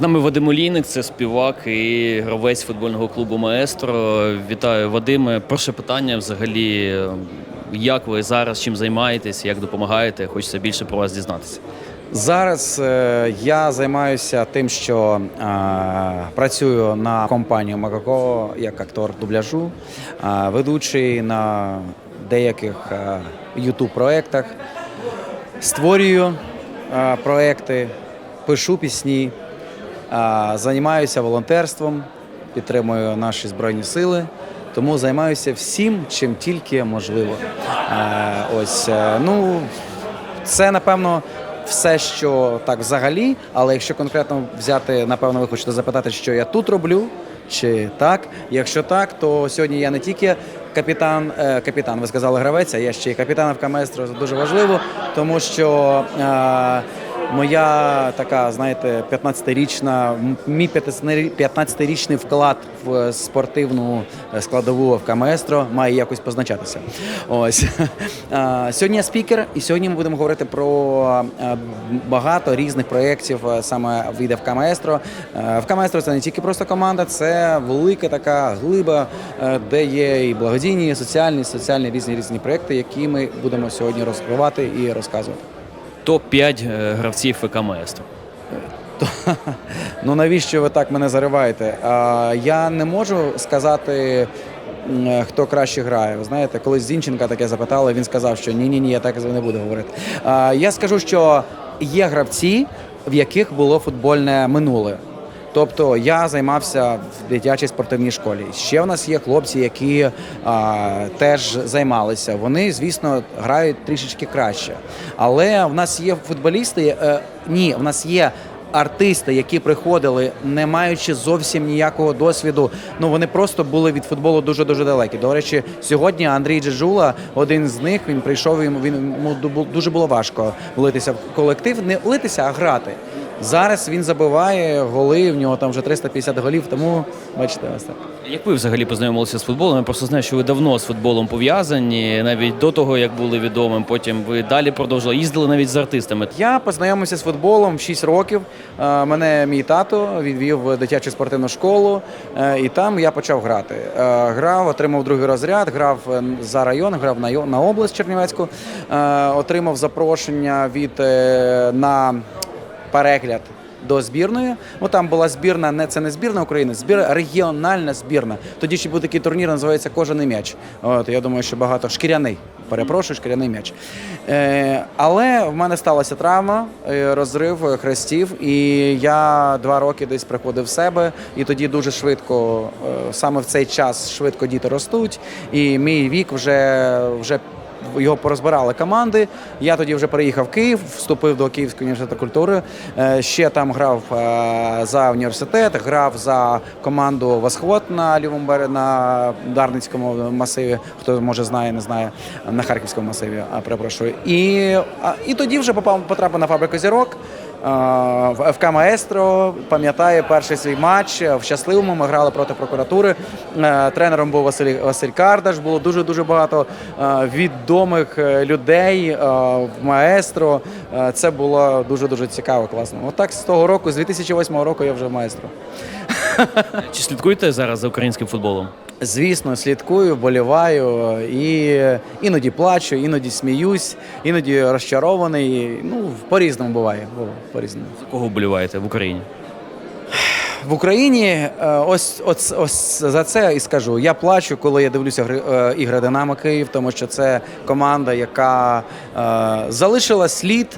З нами Вадим Олійник, це співак і гравець футбольного клубу Маестро. Вітаю, Вадиме. Перше питання взагалі, як ви зараз чим займаєтесь, як допомагаєте? Хочеться більше про вас дізнатися. Зараз е, я займаюся тим, що е, працюю на компанію Макако як актор дубляжу, е, ведучий на деяких е, youtube проєктах, створюю е, проекти, пишу пісні, е, займаюся волонтерством, підтримую наші збройні сили. Тому займаюся всім, чим тільки можливо. Е, ось е, ну це напевно все, що так взагалі. Але якщо конкретно взяти, напевно, ви хочете запитати, що я тут роблю, чи так. Якщо так, то сьогодні я не тільки капітан, е, капітан, ви сказали гравець, а я ще й капітан ФК Маестро. Це дуже важливо, тому що. Моя така, знаєте, 15-річна, мій 15-річний вклад в спортивну е, складову ФК Маестро має якось позначатися. Ось сьогодні я спікер, і сьогодні ми будемо говорити про е, багато різних проєктів е, саме від ФК Маестро. Е, ФК Маестро це не тільки просто команда, це велика така глиба, де є і благодійні, і соціальні, соціальні різні різні проєкти, які ми будемо сьогодні розкривати і розказувати. Топ-5 е, гравців ФК Маестро. Ну навіщо ви так мене зариваєте? Я не можу сказати. е, Хто краще грає? Ви знаєте, колись Зінченка таке запитали, він сказав, що ні, ні, ні, я так не буду говорити. Я скажу, що є гравці, в яких було футбольне минуле. Тобто я займався в дитячій спортивній школі. Ще в нас є хлопці, які а, теж займалися. Вони, звісно, грають трішечки краще. Але в нас є футболісти. Е, ні, в нас є артисти, які приходили, не маючи зовсім ніякого досвіду. Ну вони просто були від футболу дуже дуже далекі. До речі, сьогодні Андрій Джеджула, один з них, він прийшов йому. Він йому дуже було важко влитися в колектив, не влитися, а грати. Зараз він забиває голи. В нього там вже 350 голів. Тому бачите, ось так. Як ви взагалі познайомилися з футболом? Я просто знаю, що ви давно з футболом пов'язані, навіть до того, як були відомим. Потім ви далі продовжували, їздили навіть з артистами. Я познайомився з футболом в 6 років. Е, Мене мій тато відвів в дитячу спортивну школу, е, і там я почав грати. Е, Грав, отримав другий розряд, грав е, за район, грав на область Чернівецьку, отримав запрошення від на перегляд. До збірної, ну там була збірна, не це не збірна України, збір регіональна збірна. Тоді ще був такий турнір, називається Кожаний м'яч. От я думаю, що багато шкіряний. Перепрошую, шкіряний м'яч. Е, але в мене сталася травма, е, розрив хрестів, і я два роки десь приходив в себе, і тоді дуже швидко, е, саме в цей час швидко діти ростуть. І мій вік вже вже його порозбирали команди. Я тоді вже переїхав в Київ, вступив до Київського університету культури. Е, Ще там грав е, за університет, грав за команду Восход на лівому бере на Дарницькому масиві. Хто може знає, не знає на Харківському масиві. А перепрошую. І, і тоді вже попав потрапив на фабрику зірок. ФК Маестро пам'ятаю перший свій матч в щасливому. Ми грали проти прокуратури. Е, Тренером був Василь Василь Кардаш. Було дуже дуже багато е, відомих е, людей в маестро. Це було дуже дуже цікаво, класно. Отак з того року, з 2008 року, я вже в маестро. Чи слідкуєте зараз за українським футболом? Звісно, слідкую, вболіваю і іноді плачу, іноді сміюсь, іноді розчарований. Ну по-різному буває. По-різному. За кого вболіваєте в Україні? В Україні е, ось, ось, ось за це і скажу. Я плачу, коли я дивлюся е, ігри Динамо Київ, тому що це команда, яка е, залишила слід.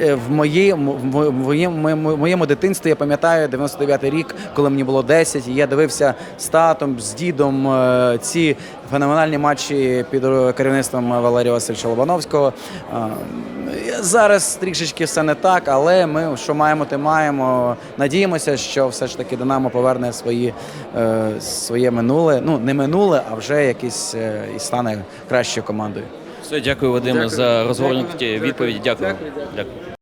Е, В моєму, в моєму, дитинстві я пам'ятаю 99-й рік, коли мені було 10, і я дивився з татом, з дідом е, ці феноменальні матчі під керівництвом Валерія Васильовича Лобановського. Е, Зараз трішечки все не так, але ми що маємо, те маємо. Надіємося, що все ж таки Динамо поверне свої, своє минуле. Ну не минуле, а вже якийсь е, і стане кращою командою. Все, дякую, Вадиме, за розгорнуті відповіді. Дякую. дякую.